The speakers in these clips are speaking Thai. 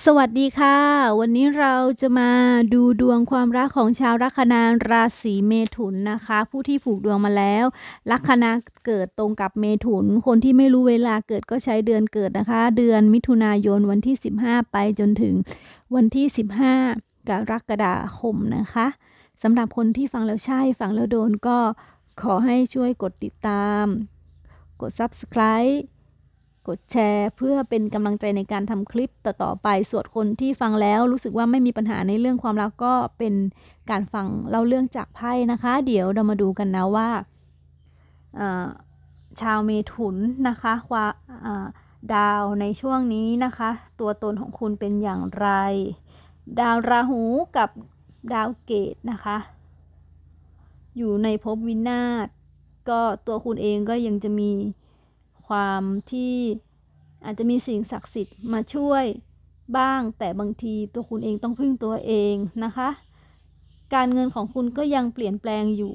สวัสดีค่ะ วันนี้เราจะมาดูดวงความรักของชาวลัคนาราศีเมถุนนะคะ ผู้ที่ผูกดวงมาแล้วลัคนาเกิดตรงกับเมถุน คนที่ไม่รู้เวลาเกิดก็ใช้เดือนเกิดนะคะ เดือนมิถุนายนวันที่ 15 ไปจนถึงวันที่ 15 กรกฎาคมนะคะสำหรับคนที่ฟังแล้วใช่ฟังแล้วโดนก็ขอให้ช่วยกดติดตาม กด subscribe กดแชร์ เพื่อเป็นกำลังใจในการทำคลิปต่อๆไปส่วนคนที่ฟังแล้ว รู้สึกว่าไม่มีปัญหาในเรื่องความรักก็เป็นการฟังเล่าเรื่องจากไพ่นะคะ เดี๋ยวเรามาดูกันนะว่าชาวเมถุนนะคะว่าดาวในช่วงนี้นะคะ ตัวตนของคุณเป็นอย่างไร ดาวราหูกับดาวเกตนะคะ อยู่ในภพวินาศก็ตัวคุณเองก็ยังจะมี ความที่อาจจะมีสิ่งศักดิ์สิทธิ์มาช่วยบ้าง แต่บางทีตัวคุณเองต้องพึ่งตัวเองนะคะ การเงินของคุณก็ยังเปลี่ยนแปลงอยู่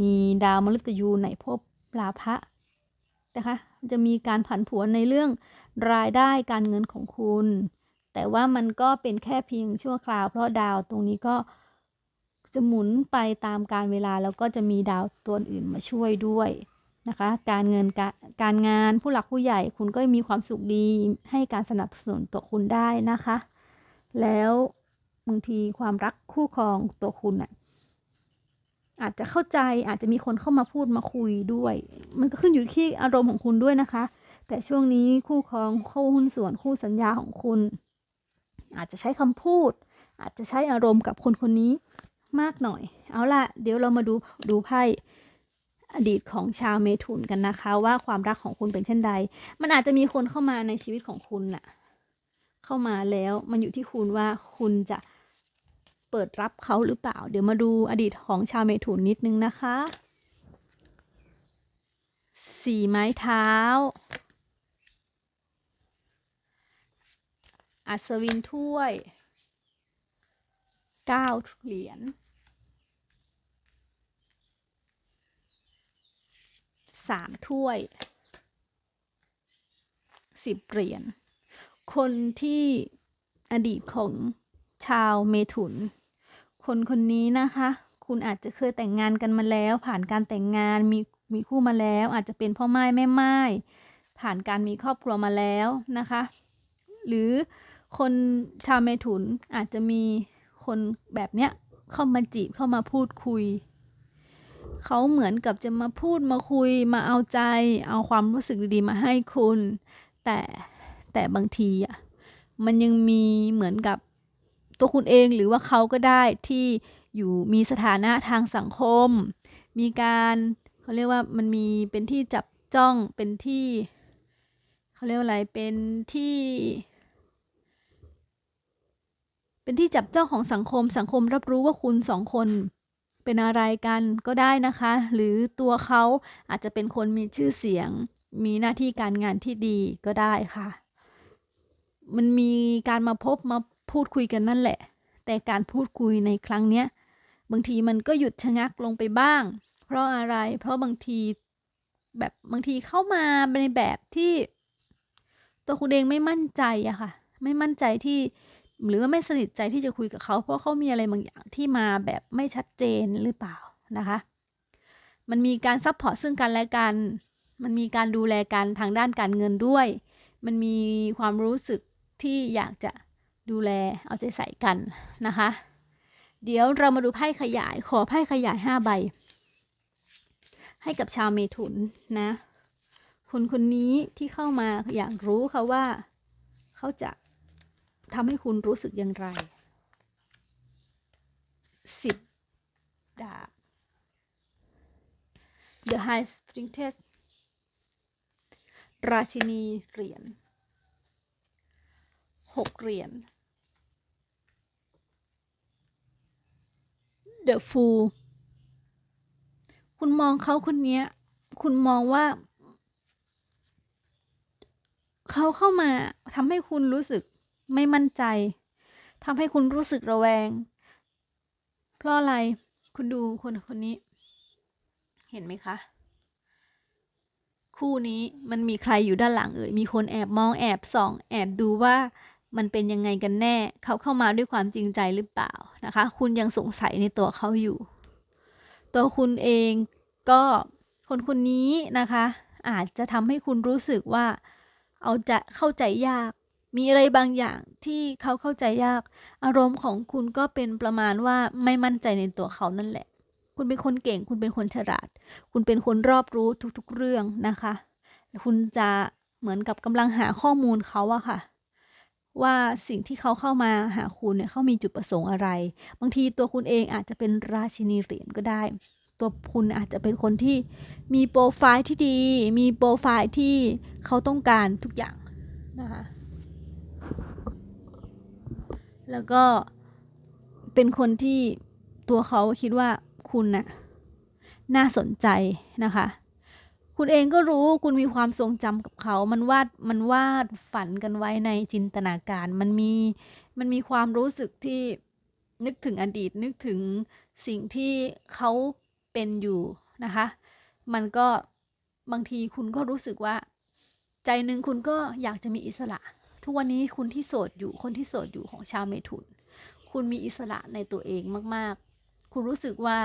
มีดาวมฤตยูในภพลาภะนะคะจะมีการผันผวนในเรื่องรายได้การเงินของคุณ แต่ว่ามันก็เป็นแค่เพียงชั่วคราว เพราะดาวตรงนี้ก็จะหมุนไปตามการเวลาแล้วก็จะมีดาวตัวอื่นมาช่วยด้วย นะคะ การเงินกการงานผู้หลักผู้ใหญ่คุณก็มีความสุขดีให้การสนับสนุนตัวคุณได้นะคะ แล้วบางทีความรักคู่ครองตัวคุณอะอาจจะเข้าใจอาจจะมีคนเข้ามาพูดมาคุยด้วย มันก็ขึ้นอยู่ที่อารมณ์ของคุณด้วยนะคะ แต่ช่วงนี้คู่ครองคู่หุ้นส่วนคู่สัญญาของคุณ อาจจะใช้คำพูด อาจจะใช้อารมณ์กับคนคนนี้มากหน่อย เอาล่ะ เดี๋ยวเรามาดูดูไพ่ อดีตของชาวเมถุนกันนะคะ ว่าความรักของคุณเป็นเช่นใด มันอาจจะมีคนเข้ามาในชีวิตของคุณน่ะ เข้ามาแล้วมันอยู่ที่คุณว่าคุณจะเปิดรับเขาหรือเปล่า เดี๋ยวมาดูอดีตของชาวเมถุนนิดนึงนะคะสี่ไม้เท้า อัศวินถ้วยเก้าเหรียญ สามถ้วยสิบเหรียญ คนที่อดีตของชาวเมถุน คนคนนี้นะคะ คุณอาจจะเคยแต่งงานกันมาแล้ว ผ่านการแต่งงานมีมีคู่มาแล้ว อาจจะเป็นพ่อไม้แม่ไม้ผ่านการมีครอบครัวมาแล้วนะคะ หรือคนชาวเมถุนอาจจะมีคนแบบเนี้ยเข้ามาจีบเข้ามาพูดคุย เขาเหมือนกับจะมาพูดมาคุยมาเอาใจ เอาความรู้สึกดีๆมาให้คุณ แต่แต่บางทีอะมันยังมีเหมือนกับตัวคุณเองหรือว่าเขาก็ได้ที่อยู่มีสถานะทางสังคม มีการเขาเรียกว่ามันมีเป็นที่จับจ้องเป็นที่เขาเรียกว่าอะไรเป็นที่ เป็นที่จับจ้องของสังคมสังคมรับรู้ว่าคุณสองคน เป็นอะไรกันก็ได้นะคะ หรือตัวเขาอาจจะเป็นคนมีชื่อเสียง มีหน้าที่การงานที่ดีก็ได้ค่ะ มันมีการมาพบมาพูดคุยกันนั่นแหละ แต่การพูดคุยในครั้งเนี้ยบางทีมันก็หยุดชะงักลงไปบ้าง เพราะอะไรเพราะบางทีแบบบางทีเข้ามาในแบบที่ ตัวคุณเองไม่มั่นใจอะค่ะ ไม่มั่นใจที่ หรือว่าไม่สนิทใจที่จะคุยกับเขาเพราะเขามีอะไรบางอย่างที่มาแบบไม่ชัดเจนหรือเปล่านะคะ มันมีการซัพพอร์ตซึ่งกันและกัน มันมีการดูแลกันทางด้านการเงินด้วย มันมีความรู้สึกที่อยากจะดูแลเอาใจใส่กันนะคะ เดี๋ยวเรามาดูไพ่ขยายขอไพ่ขยายห้าใบ ให้กับชาวเมถุนนะคนคนนี้ที่เข้ามาอยากรู้ค่ะว่า เขาจะ ทำให้คุณรู้สึกอย่างไรสิบดาบ The High Priestess ราชินีเหรียญหกเหรียญ The Fool คุณมองเขาคนนี้คุณมองว่า เขาเข้ามาทำให้คุณรู้สึก ไม่มั่นใจทำให้คุณรู้สึกระแวง เพราะอะไรคุณดูคนคนนี้ เห็นไหมคะ คู่นี้มันมีใครอยู่ด้านหลังเอ่ยมีคนแอบมองแอบส่อง แอบดูว่ามันเป็นยังไงกันแน่ เขาเข้ามาด้วยความจริงใจหรือเปล่านะคะ คุณยังสงสัยในตัวเขาอยู่ ตัวคุณเองก็คนคนนี้นะคะ อาจจะทำให้คุณรู้สึกว่า เอาจะเข้าใจยาก มีอะไรบางอย่างที่เขาเข้าใจยาก อารมณ์ของคุณก็เป็นประมาณว่าไม่มั่นใจในตัวเขานั่นแหละ คุณเป็นคนเก่ง คุณเป็นคนฉลาด คุณเป็นคนรอบรู้ทุกๆเรื่องนะคะ คุณจะเหมือนกับกำลังหาข้อมูลเขาอะค่ะ ว่าสิ่งที่เขาเข้ามาหาคุณเนี่ยเขามีจุดประสงค์อะไร บางทีตัวคุณเองอาจจะเป็นราชินีเหรียญก็ได้ ตัวคุณอาจจะเป็นคนที่มีโปรไฟล์ที่ดี มีโปรไฟล์ที่เขาต้องการทุกอย่างนะคะ แล้วก็เป็นคนที่ตัวเขาคิดว่าคุณน่ะน่าสนใจนะคะ คุณเองก็รู้คุณมีความทรงจำกับเขา มันวาดมันวาดฝันกันไว้ในจินตนาการ มันมีมันมีความรู้สึกที่นึกถึงอดีตนึกถึงสิ่งที่เขาเป็นอยู่นะคะ มันก็บางทีคุณก็รู้สึกว่า ใจหนึ่งคุณก็อยากจะมีอิสระ ทุกวันนี้คุณที่โสดอยู่คนที่โสดอยู่ของชาวเมถุน คุณมีอิสระในตัวเองมาก ๆ คุณรู้สึกว่า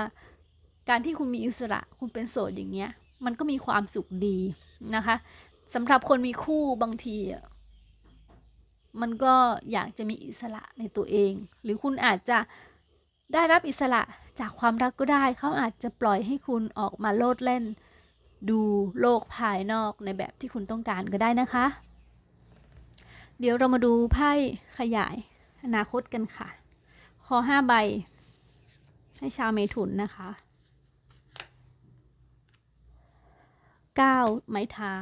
การที่คุณมีอิสระคุณเป็นโสดอย่างเงี้ย มันก็มีความสุขดีนะคะสำหรับคนมีคู่บางทีมันก็อยากจะมีอิสระในตัวเอง หรือคุณอาจจะได้รับอิสระจากความรักก็ได้ เขาอาจจะปล่อยให้คุณออกมาโลดเล่น ดูโลกภายนอกในแบบที่คุณต้องการก็ได้นะคะ เดี๋ยวเรามาดูไพ่ขยายอนาคตกันค่ะ ขอห้าใบ ให้ชาวเมถุนนะคะเก้าไม้เท้า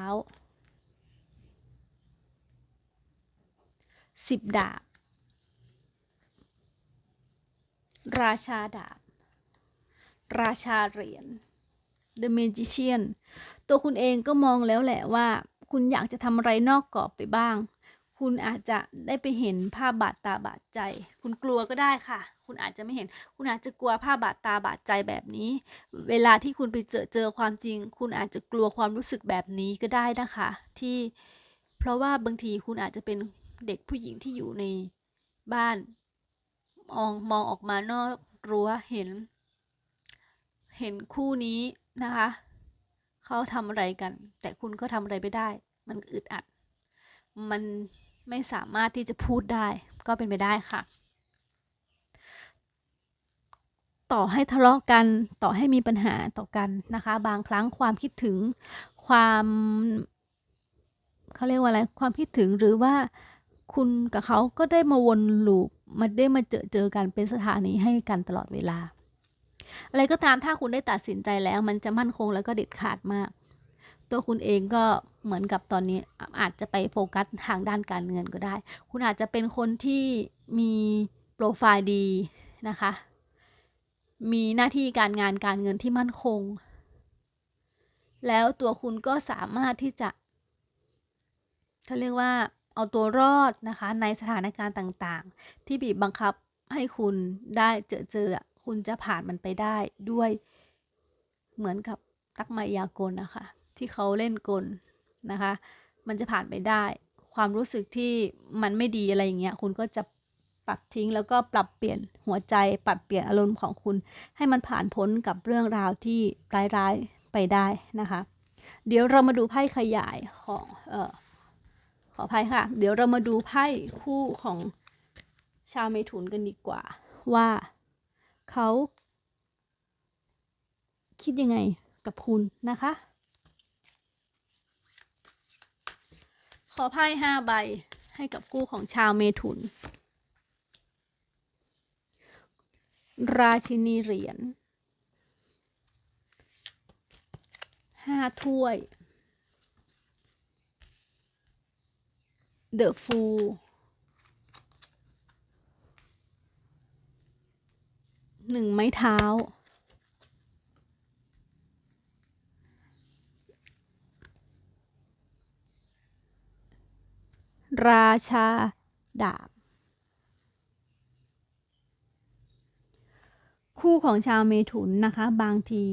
สิบดาบ ราชาดาบ ราชาเหรียญ The Magician ตัวคุณเองก็มองแล้วแหละว่า คุณอยากจะทำอะไรนอกกรอบไปบ้าง คุณอาจจะได้ไปเห็นภาพบาดตาบาดใจ คุณกลัวก็ได้ค่ะ คุณอาจจะไม่เห็น คุณอาจจะกลัวภาพบาดตาบาดใจแบบนี้ เวลาที่คุณไปเจอเจอความจริง คุณอาจจะกลัวความรู้สึกแบบนี้ก็ได้นะคะ ที่เพราะว่าบางทีคุณอาจจะเป็นเด็กผู้หญิงที่อยู่ในบ้านมองมองออกมานอกรั้วเห็น เห็นคู่นี้นะคะเขาทำอะไรกัน แต่คุณก็ทำอะไรไม่ได้ มันอึดอัด มัน ไม่สามารถที่จะพูดได้ ก็เป็นไปได้ค่ะ ต่อให้ทะเลาะกันต่อให้มีปัญหาต่อกันนะคะ บางครั้งความคิดถึงความเขาเรียกว่าอะไรความคิดถึงหรือว่าคุณกับเขาก็ได้มาวนลูปมาได้มาเจอเจอกันเป็นสถานีให้กันตลอดเวลา อะไรก็ตามถ้าคุณได้ตัดสินใจแล้ว มันจะมั่นคงแล้วก็เด็ดขาดมาก ตัวคุณเองก็เหมือนกับตอนนี้อาจจะไปโฟกัสทางด้านการเงินก็ได้ คุณอาจจะเป็นคนที่มีโปรไฟล์ดีนะคะ มีหน้าที่การงานการเงินที่มั่นคง แล้วตัวคุณก็สามารถที่จะเขาเรียกว่าเอาตัวรอดนะคะในสถานการณ์ต่างๆ ที่บีบบังคับให้คุณได้เจอเจอคุณจะผ่านมันไปได้ด้วยเหมือนกับตักมายากลนะคะ ที่เขาเล่นกลนะคะ มันจะผ่านไปได้ ความรู้สึกที่มันไม่ดีอะไรอย่างเงี้ยคุณก็จะปัดทิ้งแล้วก็ปรับเปลี่ยนหัวใจปรับเปลี่ยนอารมณ์ของคุณ ให้มันผ่านพ้นกับเรื่องราวที่ร้ายๆไปได้นะคะ เดี๋ยวเรามาดูไพ่ขยายของเออขออภัยค่ะ เดี๋ยวเรามาดูไพ่คู่ของชาวเมถุนกันดีกว่า ว่าเขาคิดยังไงกับคุณนะคะ ข อไพ่ห้าใบให้กับคู่ของชาวเมถุน ราชินีเหรียญห้าถ้วย The Fool หนึ่งไม้เท้า ราชาดาบ คู่ของชาวเมถุนนะคะ บางที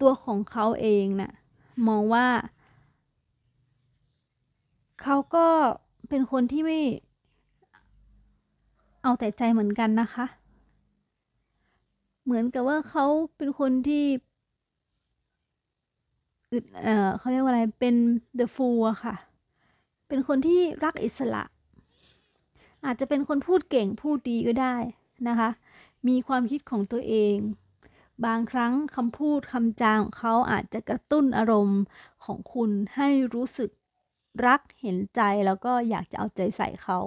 ตัวของเขาเองนะ่ะมองว่า เขาก็เป็นคนที่ไม่ เอาแต่ใจเหมือนกันนะคะ เหมือนกับว่าเขาเป็นคนที่อึดเอ่อเขาเรียกว่าอะไรเป็น the fool อะค่ะ เป็นคนที่รักอิสระ อาจจะเป็นคนพูดเก่งพูดดีก็ได้นะคะ มีความคิดของตัวเอง บางครั้งคำพูดคำจางของเขาอาจจะกระตุ้นอารมณ์ของคุณให้รู้สึกรักเห็นใจแล้วก็อยากจะเอาใจใส่เขา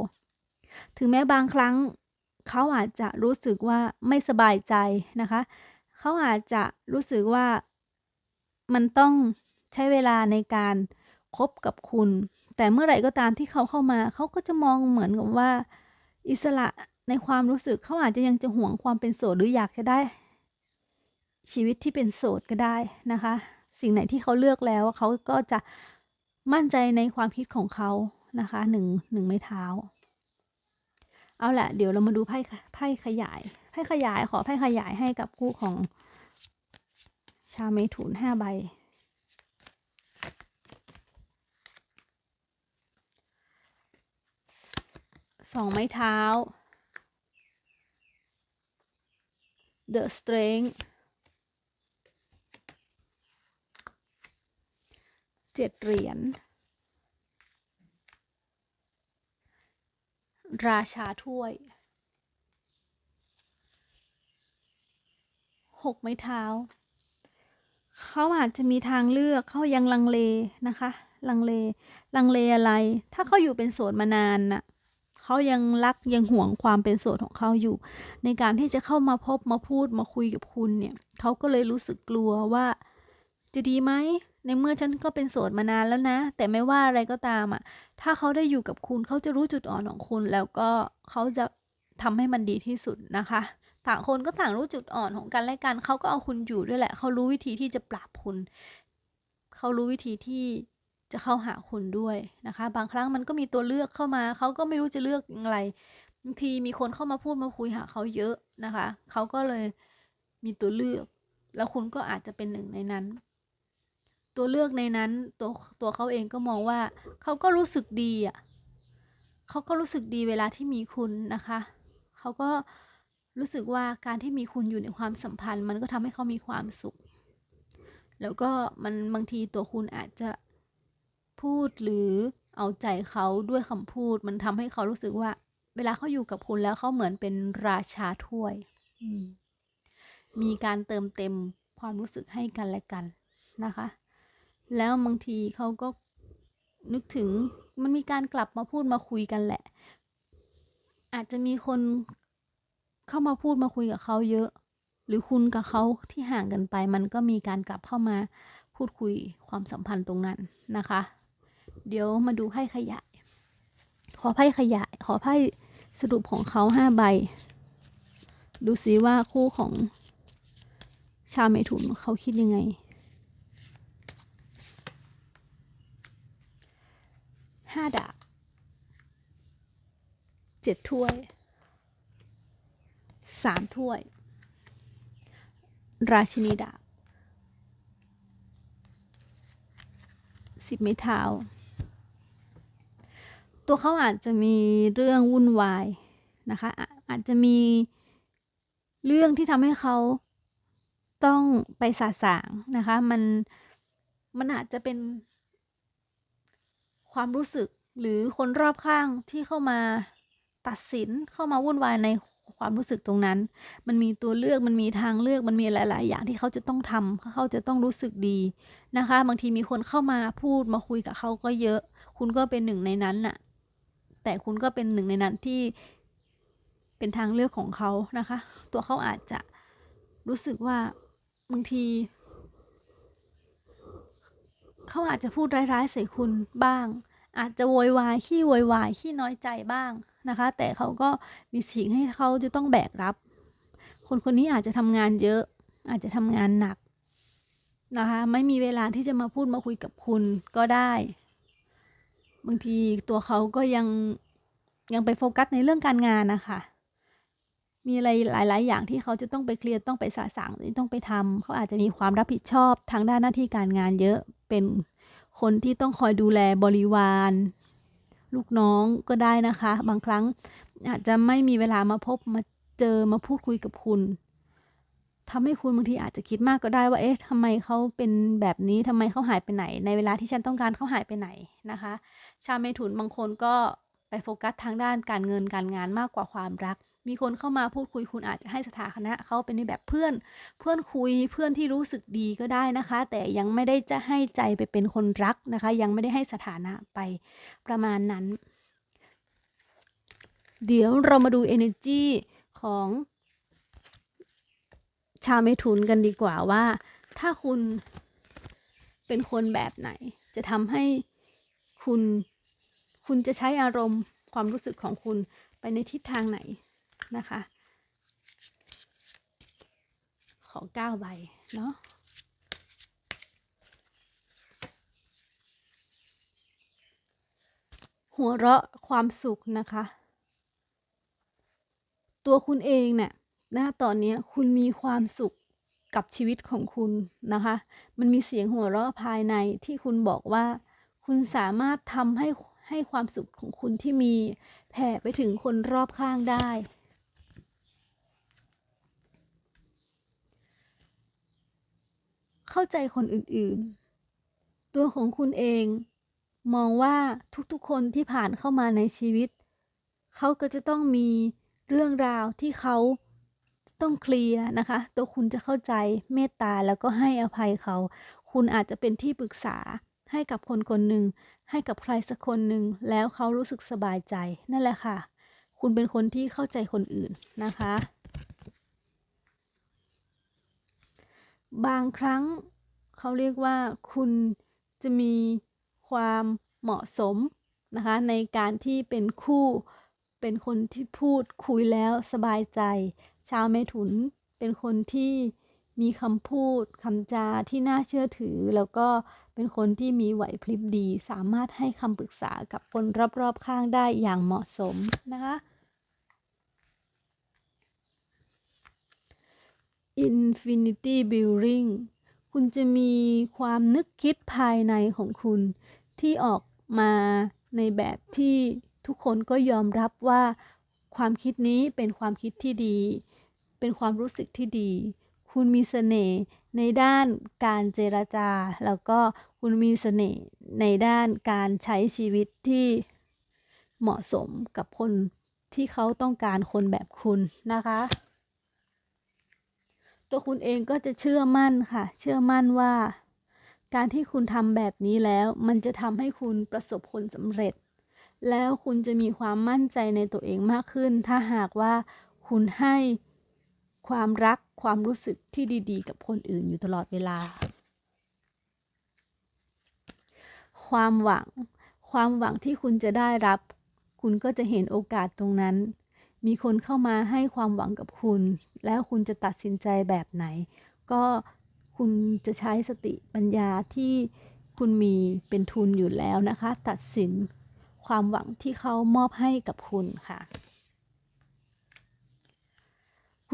ถึงแม้บางครั้งเขาอาจจะรู้สึกว่าไม่สบายใจนะคะ เขาอาจจะรู้สึกว่ามันต้องใช้เวลาในการคบกับคุณ แต่เมื่อไหร่ก็ตามที่เขาเข้ามาเขาก็จะมองเหมือนกับว่า อิสระในความรู้สึกเขาอาจจะยังจะห่วงความเป็นโสดหรืออยากจะได้ ชีวิตที่เป็นโสดก็ได้นะคะ สิ่งไหนที่เขาเลือกแล้วเขาก็จะมั่นใจในความคิดของเขานะคะหนึ่งหนึ่งไม้เท้า เอาละเดี๋ยวเรามาดูไพ่ไพ่ขยายไพ่ขยายขอไพ่ขยายให้กับคู่ของชาวเมถุนห้าใบ สองไม้เท้า The Strength เจ็ดเหรียญ ราชาถ้วยหกไม้เท้า เขาอาจจะมีทางเลือกเขายังลังเลนะคะ ลังเล ลังเลอะไร ถ้าเขาอยู่เป็นโสดมานานน่ะ เขายังรักยังห่วงความเป็นโสดของเขาอยู่ ในการที่จะเข้ามาพบมาพูดมาคุยกับคุณเนี่ยเขาก็เลยรู้สึกกลัวว่า จะดีไหมในเมื่อฉันก็เป็นโสดมานานแล้วนะ แต่ไม่ว่าอะไรก็ตามอะ ถ้าเขาได้อยู่กับคุณเขาจะรู้จุดอ่อนของคุณ แล้วก็เขาจะทำให้มันดีที่สุดนะคะ ต่างคนก็ต่างรู้จุดอ่อนของกันและกันเขาก็เอาคุณอยู่ด้วยแหละเขารู้วิธีที่จะปราบคุณเขารู้วิธีที่ จะเข้าหาคุณด้วยนะคะ บางครั้งมันก็มีตัวเลือกเข้ามา เขาก็ไม่รู้จะเลือกอย่างไรบางทีมีคนเข้ามาพูดมาคุยหาเขาเยอะนะคะ เขาก็เลยมีตัวเลือก แล้วคุณก็อาจจะเป็นหนึ่งในนั้น ตัวเลือกในนั้นตัวตัวเขาเองก็มองว่า เขาก็รู้สึกดีอะเขาก็รู้สึกดีเวลาที่มีคุณนะคะ เขาก็รู้สึกว่าการที่มีคุณอยู่ในความสัมพันธ์ มันก็ทำให้เขามีความสุข แล้วก็มันบางทีตัวคุณอาจจะ พูดหรือเอาใจเขาด้วยคำพูด มันทำให้เขารู้สึกว่า เวลาเขาอยู่กับคุณแล้วเขาเหมือนเป็นราชาถ้วยมีการเติมเต็มความรู้สึกให้กันและกันนะคะ แล้วบางทีเขาก็นึกถึงมันมีการกลับมาพูดมาคุยกันแหละ อาจจะมีคนเข้ามาพูดมาคุยกับเขาเยอะ หรือคุณกับเขาที่ห่างกันไป มันก็มีการกลับเข้ามาพูดคุยความสัมพันธ์ตรงนั้นนะคะ เดี๋ยวมาดูไพ่ขยาย ขอไพ่ขยาย ขอไพ่สรุปของเขาห้าใบ ดูซิว่าคู่ของชาวเมถุนเขาคิดยังไงห้าดาบเจ็ดถ้วยสามถ้วย ราชินีดาบสิบไม้เท้า ตัวเขาอาจจะมีเรื่องวุ่นวายนะคะอาจจะมีเรื่องที่ทำให้เขาต้องไปสาสางนะคะมันมันอาจจะเป็นความรู้สึกหรือคนรอบข้างที่เข้ามาตัดสินเข้ามาวุ่นวายในความรู้สึกตรงนั้น มันมีตัวเลือกมันมีทางเลือกมันมีหลาย ๆ อย่างที่เขาจะต้องทำเขาจะต้องรู้สึกดีนะคะ บางทีมีคนเข้ามาพูดมาคุยกับเขาก็เยอะ คุณก็เป็นหนึ่งในนั้นน่ะ แต่คุณก็เป็นหนึ่งในนั้นที่เป็นทางเลือกของเขานะคะ ตัวเขาอาจจะรู้สึกว่าบางทีเขาอาจจะพูดร้ายๆใส่คุณบ้าง อาจจะโวยวายขี้โวยวายขี้น้อยใจบ้างนะคะ แต่เขาก็มีสิ่งให้เขาจะต้องแบกรับ คนคนนี้อาจจะทำงานเยอะ อาจจะทำงานหนักนะคะ ไม่มีเวลาที่จะมาพูดมาคุยกับคุณก็ได้ บางทีตัวเขาก็ยังยังไปโฟกัสในเรื่องการงานนะคะ มีอะไรหลาย ๆ อย่างที่เขาจะต้องไปเคลียร์ต้องไปสาสางต้องไปทำเขาอาจจะมีความรับผิดชอบทางด้านหน้าที่การงานเยอะเป็นคนที่ต้องคอยดูแลบริวาร ลูกน้องก็ได้นะคะ บางครั้งอาจจะไม่มีเวลามาพบมาเจอมาพูดคุยกับคุณทำให้คุณบางทีอาจจะคิดมากก็ได้ว่า เอ๊ะทำไมเขาเป็นแบบนี้ทำไมเขาหายไปไหน ในเวลาที่ฉันต้องการเขาหายไปไหนนะคะ ชาวเมถุนบางคนก็ไปโฟกัสทางด้านการเงินการงานมากกว่าความรัก มีคนเข้ามาพูดคุยคุณอาจจะให้สถานะเขาเป็นในแบบเพื่อน เพื่อนคุยเพื่อนที่รู้สึกดีก็ได้นะคะ แต่ยังไม่ได้จะให้ใจไปเป็นคนรักนะคะ ยังไม่ได้ให้สถานะไปประมาณนั้น เดี๋ยวเรามาดู energy ของชาวเมถุนกันดีกว่าว่า ถ้าคุณเป็นคนแบบไหน จะทำให้คุณ คุณจะใช้อารมณ์ความรู้สึกของคุณไปในทิศทางไหนนะคะ ขอเก้าใบเนาะหัวเราะความสุขนะคะ ตัวคุณเองเนี่ยณตอนนี้คุณมีความสุขกับชีวิตของคุณนะคะ มันมีเสียงหัวเราะภายในที่คุณบอกว่า คุณสามารถทำให้ ให้ความสุขของคุณที่มีแผ่ไปถึงคนรอบข้างได้ เข้าใจคนอื่นๆ ตัวของคุณเองมองว่าทุกๆคนที่ผ่านเข้ามาในชีวิต เขาก็จะต้องมีเรื่องราวที่เขาต้องเคลียร์นะคะ ตัวคุณจะเข้าใจเมตตาแล้วก็ให้อภัยเขา คุณอาจจะเป็นที่ปรึกษา ให้กับคนคนหนึ่ง ให้กับใครสักคนหนึ่ง แล้วเขารู้สึกสบายใจ นั่นแหละค่ะ คุณเป็นคนที่เข้าใจคนอื่นนะคะ บางครั้งเขาเรียกว่าคุณจะมีความเหมาะสมนะคะ ในการที่เป็นคู่เป็นคนที่พูดคุยแล้วสบายใจ ชาวเมถุนเป็นคนที่มีคำพูดคำจาที่น่าเชื่อถือแล้วก็ เป็นคนที่มีไหวพริบดี สามารถให้คำปรึกษากับคนรอบๆข้างได้อย่างเหมาะสมนะคะ Infinity Building คุณจะมีความนึกคิดภายในของคุณที่ออกมาในแบบที่ทุกคนก็ยอมรับว่าความคิดนี้เป็นความคิดที่ดี เป็นความรู้สึกที่ดี คุณมีเสน่ห์ ในด้านการเจรจา แล้วก็คุณมีเสน่ห์ในด้านการใช้ชีวิตที่เหมาะสมกับคนที่เขาต้องการคนแบบคุณนะคะ ตัวคุณเองก็จะเชื่อมั่นค่ะ เชื่อมั่นว่า การที่คุณทำแบบนี้แล้ว มันจะทำให้คุณประสบผลสำเร็จ แล้วคุณจะมีความมั่นใจในตัวเองมากขึ้น ถ้าหากว่าคุณให้ ความรักความรู้สึกที่ดีๆ กับคนอื่นอยู่ตลอดเวลา ความหวัง ความหวังที่คุณจะได้รับ คุณก็จะเห็นโอกาสตรงนั้น มีคนเข้ามาให้ความหวังกับคุณ แล้วคุณจะตัดสินใจแบบไหน ก็คุณจะใช้สติปัญญาที่คุณมีเป็นทุนอยู่แล้วนะคะ ตัดสินความหวังที่เขามอบให้กับคุณค่ะ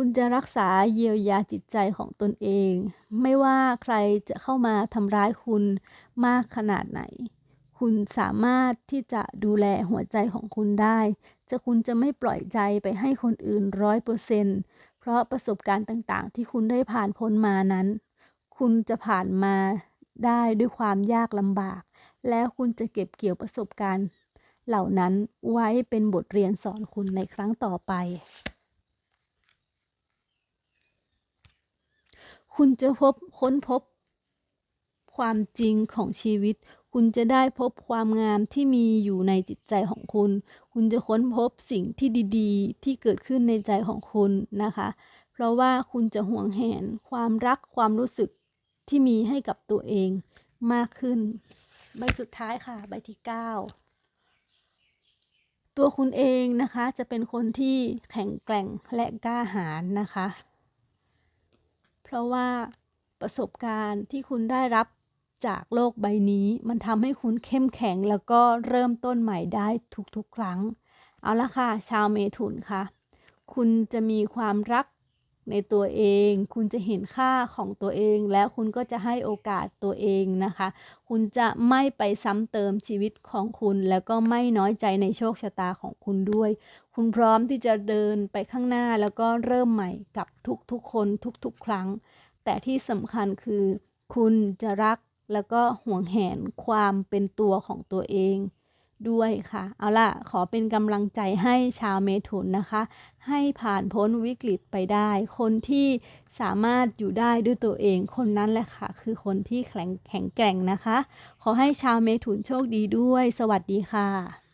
คุณจะรักษาเยียวยาจิตใจของตนเอง ไม่ว่าใครจะเข้ามาทำร้ายคุณมากขนาดไหน คุณสามารถที่จะดูแลหัวใจของคุณได้ จะคุณจะไม่ปล่อยใจไปให้คนอื่นร้อยเปอร์เซนต์เพราะประสบการณ์ต่างๆ ที่คุณได้ผ่านพ้นมานั้น คุณจะผ่านมาได้ด้วยความยากลำบาก แล้วคุณจะเก็บเกี่ยวประสบการณ์ เหล่านั้นไว้เป็นบทเรียนสอนคุณในครั้งต่อไป คุณจะพบค้นพบ ความจริงของชีวิต คุณจะได้พบความงามที่มีอยู่ในจิตใจของคุณ คุณจะค้นพบสิ่งที่ดีๆ ที่เกิดขึ้นในใจของคุณนะคะ เพราะว่าคุณจะห่วงแหนความรักความรู้สึกที่มีให้กับตัวเองมากขึ้น ใบสุดท้ายค่ะ ใบที่ 9ตัวคุณเองนะคะจะเป็นคนที่แข็งแกร่งและกล้าหาญนะคะ ราะว่าประสบการณ์ที่คุณได้รับจากโลกใบนี้ มันทำให้คุณเข้มแข็งแล้วก็เริ่มต้นใหม่ได้ทุกๆ ครั้ง เอาละค่ะ ชาวเมถุนค่ะ คุณจะมีความรัก ในตัวเอง คุณจะเห็นค่าของตัวเอง แล้วคุณก็จะให้โอกาสตัวเองนะคะ คุณจะไม่ไปซ้ำเติมชีวิตของคุณ แล้วก็ไม่น้อยใจในโชคชะตาของคุณด้วย คุณพร้อมที่จะเดินไปข้างหน้าแล้วก็เริ่มใหม่กับทุกๆคนทุกๆ ครั้ง แต่ที่สำคัญคือ คุณจะรักแล้วก็ห่วงแหนความเป็นตัวของตัวเอง ด้วยค่ะ เอาล่ะ ขอเป็นกำลังใจให้ชาวเมถุนนะคะ ให้ผ่านพ้นวิกฤตไปได้ คนที่สามารถอยู่ได้ด้วยตัวเอง คนนั้นแหละค่ะ คือคนที่แข็งแข็งแกร่งนะคะ ขอให้ชาวเมถุนโชคดีด้วย สวัสดีค่ะ